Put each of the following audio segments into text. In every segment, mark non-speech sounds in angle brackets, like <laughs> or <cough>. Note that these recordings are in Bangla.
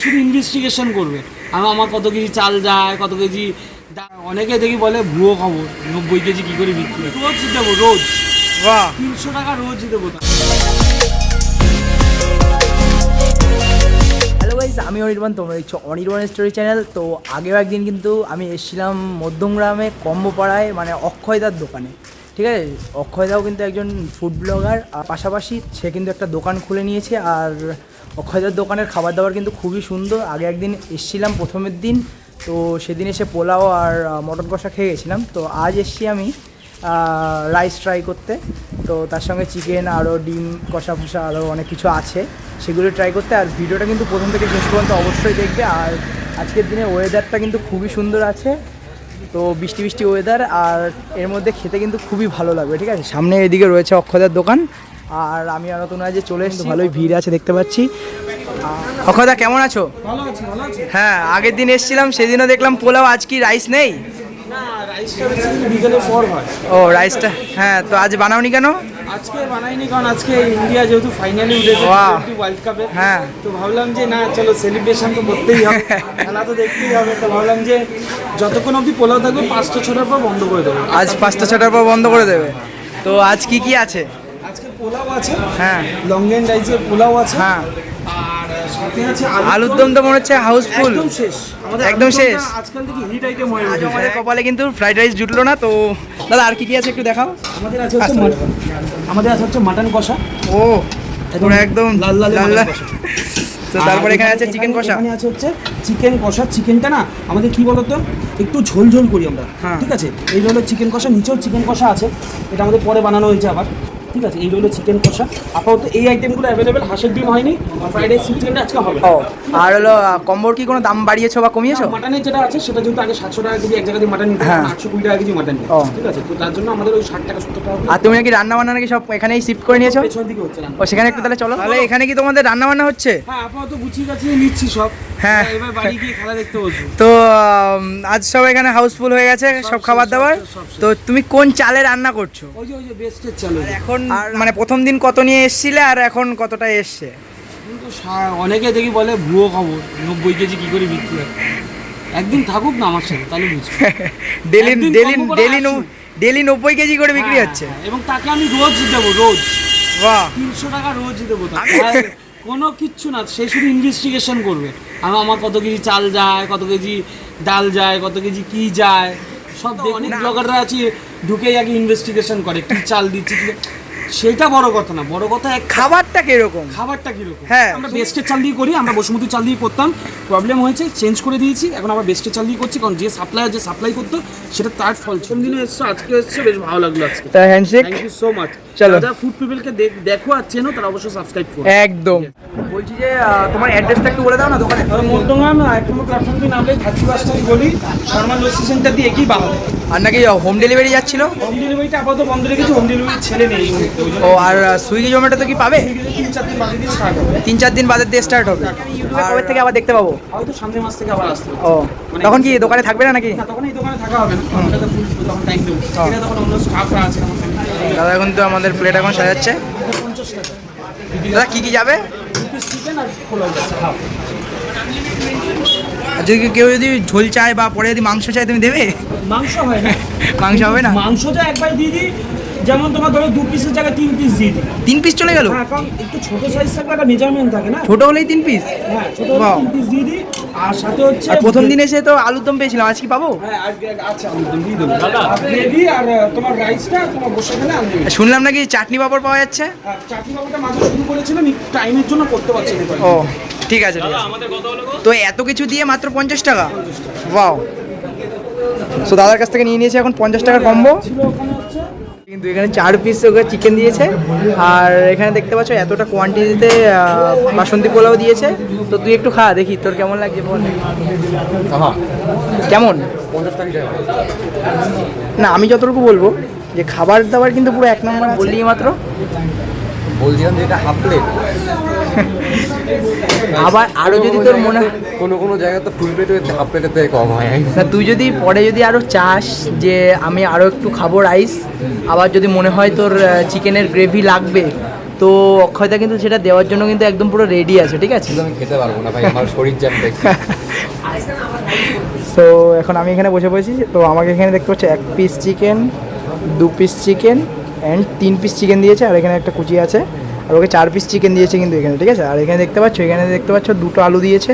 শুধু ইনভেস্টিগেশন করবে। আমি আমার কত কেজি চাল যায় কত কেজি অনেকে দেখি বলে ভুয়ো খবর নব্বই কেজি কী করে বিক্রি। রোজ দেবো রোজ। বাহ। তিনশো টাকা রোজ দেবো হ্যালো গাইস আমি অনির্বাণ তোমরা দেখছ অনির্বাণ স্টোরি চ্যানেল তো আগেও একদিন কিন্তু আমি এসেছিলাম মধ্যমগ্রামে কম্বোপাড়ায় মানে অক্ষয়দার দোকানে। ঠিক আছে? অক্ষয়দাও কিন্তু একজন ফুড ব্লগার আর পাশাপাশি সে কিন্তু একটা দোকান খুলে নিয়েছে আর অক্ষয়দার দোকানের খাবার দাবার কিন্তু খুবই সুন্দর। আগে একদিন এসেছিলাম প্রথমের দিন, তো সেদিন এসে পোলাও আর মটন কষা খেয়ে গেছিলাম। তো আজ এসছি আমি রাইস ট্রাই করতে। তো তার সঙ্গে চিকেন আরও ডিম, কষা ফষা আরও অনেক কিছু আছে, সেগুলো ট্রাই করতে। আর ভিডিওটা কিন্তু প্রথম থেকে শেষ পর্যন্ত অবশ্যই দেখবে। আর আজকের দিনে ওয়েদারটা কিন্তু খুবই সুন্দর আছে। তো বৃষ্টি বৃষ্টি ওয়েদার আর এর মধ্যে খেতে কিন্তু খুবই ভালো লাগবে, ঠিক আছে? সামনে এদিকে রয়েছে অক্ষয়দার দোকান। আর আমি আর নতুন যে চলে এসেছি। ভালোই ভিড় আছে দেখতে পাচ্ছি। আহ, অক্ষয়দা কেমন আছো? ভালো আছি ভালো আছি। হ্যাঁ আগের দিন এসেছিলাম সেদিনও দেখলাম পোলাও আজ কি রাইস নেই? না রাইসটা বিকেলের পর হয়। ও রাইসটা হ্যাঁ তো আজ বানাওনি কেন? আজকে বানাইনি কারণ আজকে ইন্ডিয়া যেহেতু ফাইনালি উঠেছে ওয়ার্ল্ড কাপে হ্যাঁ। তো ভাবলাম যে না চলো সেলিব্রেশন তো করতেই হবে। <laughs> খেলা তো দেখতেই হবে। তো ভাবলাম যে যতক্ষণ অবধি পোলাও থাকবে পাঁচটা ছটার পর বন্ধ করে দেবো। আজ পাঁচটা ছটার পর বন্ধ করে দেবে। তো আজ কি কি আছে? পোলাও আছে হ্যাঁ। রাইসের পোলাও আছে হ্যাঁ। সাথে আছে আলুর দম। তো মনে হচ্ছে হাউসফুল একদম শেষ। আমাদের একদম শেষ। আজকাল থেকে হিট আইটেম হয়ে আজ আমাদের কপালে কিন্তু ফ্রাইড রাইস জুটলো না তো দাদা আর কি কি আছে একটু দেখাও? আমাদের আছে হচ্ছে আমাদের আছে হচ্ছে মাটন কষা। ও পুরো একদম লাল লাল লাল তো তারপরে এখানে আছে চিকেন কষা? এখানে আছে হচ্ছে চিকেন কষা। চিকেনটা না আমাদের কি বলতো? একটু ঝোল ঝোল করি আমরা। হ্যাঁ। ঠিক আছে? এই হলো চিকেন কষা। নিচেও চিকেন কষা আছে। এটা আমাদের পরে বানানো হয়েছে আবার। ঠিক আছে এই হলো চিকেন কষা। আপাতত এই আইটেমগুলো অ্যাভেলেবেল হাঁসের ডিম হয়নি ফ্রাইড রাইস চিকেনটা আজকে হবে। ও আর হলো কম্বোর কি কোনো দাম বাড়িয়েছো বা কমিয়েছো? মাটনের যেটা আছে সেটা যেহেতু আগে সাতশো টাকা কেজি এক জায়গায় মাটন নিতে হ্যাঁ। আটশো কুড়ি টাকা কেজি মাটন। ঠিক আছে? তো তার জন্য আমাদের ওই ষাট টাকা সত্তর টাকা আর তুমি নাকি রান্না বান্না নাকি সব এখানেই শিফট করে নিয়েছো? পেছন দিকে হচ্ছে না ও সেখানে একটু তাহলে চলো। তাহলে এখানে কি তোমাদের রান্না বান্না হচ্ছে? হ্যাঁ আপাতত গুছিয়ে গাছিয়ে নিচ্ছি সব। হ্যাঁ। এবার বাড়ি গিয়ে খেলা দেখতে বসবো। তো আজ সব এখানে হাউসফুল হয়ে গেছে সব খাবার দাবার। তো তুমি কোন চালে রান্না করছ? ওই যে ওই যে বেস্টের চালু এখন মানে প্রথম দিন কত নিয়ে এসছিলে আর এখন কতটা এসছে? কিন্তু অনেকে দেখি বলে ভুয়ো খবর নব্বই কেজি কি করে বিক্রি হয়? একদিন থাকুক না আমার সাথে তাহলে বুঝব। <laughs> Daily daily daily. ডেলি নব্বই কেজি করে বিক্রি হ্যাঁ, হচ্ছে? হ্যাঁ, এবং তাকে আমি রোজ দেবো রোজ। বাহ। তিনশো টাকা রোজ দেবো তাকে। কোনো কিচ্ছু না সে শুধু ইনভেস্টিগেশন করবে। আমি আমার কত কেজি চাল যায় কত কেজি ডাল যায় কত কেজি কি যায়। সব অনেক ব্লগাররা আছে ঢুকেই আগে ইনভেস্টিগেশন করে কি চাল দিচ্ছে সেটা বড় কথা না বড় কথা এক খাবারটা কীরকম? খাবারটা কীরকম? হ্যাঁ। আমরা বেস্টের চাল দিয়ে করি আমরা বসুমতি চাল দিয়ে করতাম প্রবলেম হয়েছে চেঞ্জ করে দিয়েছি এখন আবার বেস্টের চাল দিয়ে করছি কারণ যে সাপ্লায়ার যে সাপ্লাই করতো সেটা তার ফল ছিল। দিনে এসছো আজকে এসছো বেশ ভালো লাগল আজকে। তাই handshake thank you so much চলো। যারা ফুড পিপলকে দেখো আর চেনো তারা অবশ্যই সাবস্ক্রাইব করো। একদম। বলছি যে তোমার অ্যাড্রেসটা একটু বলে দাও না দোকানে। আর মধ্যমগ্রাম এক নম্বর প্ল্যাটফর্ম দিয়ে নামলে থার্টি পার্সেন্ট বলি শর্মা লস্যি সেন্টার দিয়ে একই বাবা আর নাকি হোম ডেলিভারি যাচ্ছিল? হোম ডেলিভারিটা আপাতত বন্ধ রেখেছি হোম ডেলিভারি নেই ও আর সুইগি জোম্যাটো তো কি পাবে? তিন চার দিন বাদে দিয়ে স্টার্ট হবে। তিন চার দিন বাদের দিয়ে স্টার্ট হবে। কবে থেকে আবার দেখতে পাবো? হয়তো সামনের মাস থেকে আবার আসতে ও তখন কি দোকানে থাকবে না নাকি? তখন এই দোকানে থাকা হবে না। এটা তো ফুল তখন টাইম দেবো এটা তখন অন্য স্টাফরা আছে দাদা এখন তো আমাদের প্লেট এখন সাজাচ্ছে। দাদা কি কি যাবে? যদি কেউ যদি ঝোল চায় বা পরে যদি মাংস চায় তুমি দেবে? মাংস হয় না। মাংস হবে না? মাংস যা একবার দিয়ে দিই যেমন তোমার ধরো দু পিসের জায়গায় তিন পিস দিয়ে দিই তিন পিস চলে গেল? হ্যাঁ কারণ একটু ছোট সাইজ থাকলে একটা মেজারমেন্ট থাকে না? ছোট হলেই তিন পিস হ্যাঁ ছোট বাহ। তিন পিস দিয়ে দিই। আর সাথে হচ্ছে আর প্রথম দিন এসে তো আলুর দম পেয়েছিলাম আজ কি পাবো? হ্যাঁ আজকে আচ্ছা আমি দিয়ে দেবো। গ্রেভি আর আহ, তোমার রাইসটা তোমার বসে গেলে আমি শুনলাম নাকি চাটনি পাপড় পাওয়া যাচ্ছে? চাটনি বাবুটা মাঝে শুরু করেছিলাম টাইমের জন্য করতে পারছি না ও ঠিক আছে ঠিক আছে। তো এত কিছু দিয়ে মাত্র পঞ্চাশ টাকা? বাও সো দাদার কাছ থেকে নিয়ে নিয়েছি এখন পঞ্চাশ টাকার কম্বো ছিল ওখানে কিন্তু এখানে চার পিস ওকে চিকেন দিয়েছে। আর এখানে দেখতে পাচ্ছ এতটা কোয়ান্টিটিতে বাসন্তী পোলাও দিয়েছে। তো তুই একটু খা দেখি তোর কেমন লাগছে বল। কেমন? না আমি যতটুকু বলব যে খাবার দাবার কিন্তু পুরো এক নম্বর বললি মাত্র? বলছিলাম যে এটা হাফ প্লেট আবার আরও যদি তোর মনে কোনো কোনো জায়গায় তো ফুল প্লেটে হাফ প্লেটের থেকে কম হয়। না তুই যদি পরে যদি আরও চাস যে আমি আরও একটু খাব রাইস আবার যদি মনে হয় তোর চিকেনের গ্রেভি লাগবে তো অক্ষয়দা কিন্তু সেটা দেওয়ার জন্য কিন্তু একদম পুরো রেডি আছে ঠিক আছে? আমি খেতে পারব না ভাই আমার শরীর জ্যাম তো এখন আমি এখানে বসে পড়েছি তো আমাকে এখানে দেখতে পাচ্ছি এক পিস চিকেন দু পিস চিকেন অ্যান্ড তিন পিস চিকেন দিয়েছে আর এখানে একটা কুচি আছে। আর ওকে চার পিস চিকেন দিয়েছে কিন্তু এখানে ঠিক আছে? আর এখানে দেখতে পাচ্ছ এখানে দেখতে পাচ্ছ দুটো আলু দিয়েছে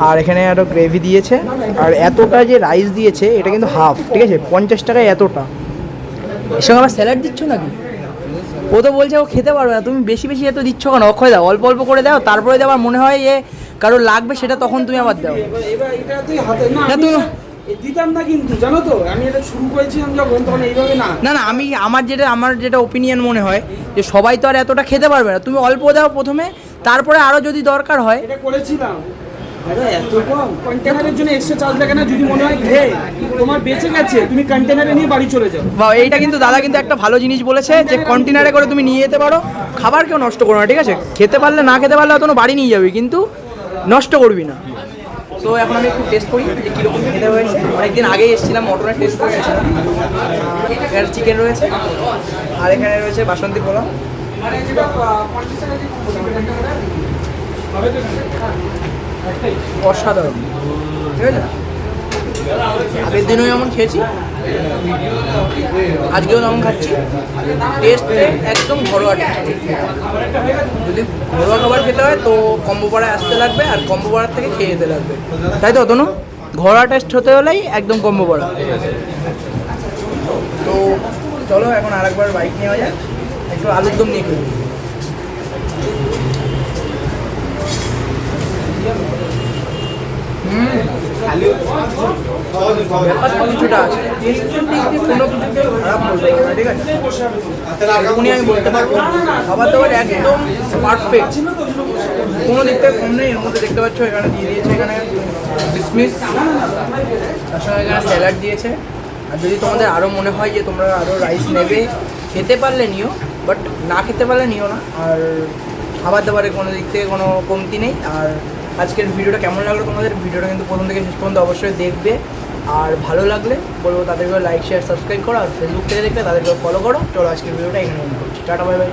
আর এখানে আরও গ্রেভি দিয়েছে আর এতটা যে রাইস দিয়েছে এটা কিন্তু হাফ ঠিক আছে? পঞ্চাশ টাকায় এতটা। এর সঙ্গে আবার স্যালাড দিচ্ছ নাকি? ও তো বলছে ও খেতে পারবে না তুমি বেশি বেশি এত দিচ্ছ কেন? অক্ষয় দাও অল্প অল্প করে দাও তারপরে যদি আবার মনে হয় যে কারও লাগবে সেটা তখন তুমি আবার দাও। এবার এবার এটা তুই হাতে না তুমি- দিতাম না কিন্তু জানো তো? আমি এটা শুরু করেছিলাম যখন তখন এইভাবে না। না না আমি আমার যেটা আমার যেটা ওপিনিয়ন মনে হয় যে সবাই তো আর এতটা খেতে পারবে না। তুমি অল্প দাও প্রথমে তারপরে আরও যদি দরকার হয়। এটা করেছিলাম। আরে এত কম। কন্টেনারের জন্য এক্সট্রা চার্জ লাগে না যদি মনে হয় তোমার বেঁচে গেছে তুমি কন্টেনারে নিয়ে বাড়ি চলে যাও। বা এইটা কিন্তু দাদা কিন্তু একটা ভালো জিনিস বলেছে যে কন্টেনারে করে তুমি নিয়ে যেতে পারো। খাবার কেউ নষ্ট করো না ঠিক আছে? খেতে পারলে না খেতে পারলে বাড়ি নিয়ে যাবি কিন্তু নষ্ট করবি না। তো এখন আমি একটু টেস্ট করি যে কীরকম খেতে হয়েছে। অনেকদিন আগেই এসেছিলাম, মটনের টেস্ট করে গেছিলাম এখানে চিকেন রয়েছে, আর এখানে রয়েছে বাসন্তী পোলাও। অসাধারণ। ঠিক আছে? আগের দিনও যেমন খেয়েছি, আজকেও যেমন খাচ্ছি। টেস্ট একদম ঘরোয়া taste। যদি ঘরোয়া খাবার খেতে হয় তো কম্বো পাড়ায় আসতে লাগবে আর কম্বো পাড়ার থেকে খেয়ে যেতে লাগবে। তাই তো, তনু? ঘোড়া টেস্ট হতে হলেই একদম কম্বো পাড়া তো চলো, এখন আর একবার বাইক নেওয়া যায় একটু আলুর দম নিয়ে খেলি দিক কোনো আমি বলতে পারব, খাবার দাবার একদম কোনো কম নেই মধ্যে দেখতে পাচ্ছ এখানে দিয়ে দিয়েছে, এখানে এখানে স্যালাড দিয়েছে। আর যদি তোমাদের আরও মনে হয় যে তোমরা আরও রাইস নেবে, খেতে পারলে নিও বাট না খেতে পারলে নিও না। আর খাবার দাবারের কোনো দিক থেকে কোনো কমতি নেই, আর আজকের ভিডিওটা কেমন লাগল তোমাদের? ভিডিওটা কিন্তু প্রথম থেকে শেষ পর্যন্ত অবশ্যই দেখবে। আর ভালো লাগলে বলব তাদেরকে লাইক শেয়ার সাবস্ক্রাইব করো। আর ফেসবুক থেকে দেখলে তাদেরকে ফলো করো। চলো আজকের ভিডিওটা এখানে করছি। Tata bye bye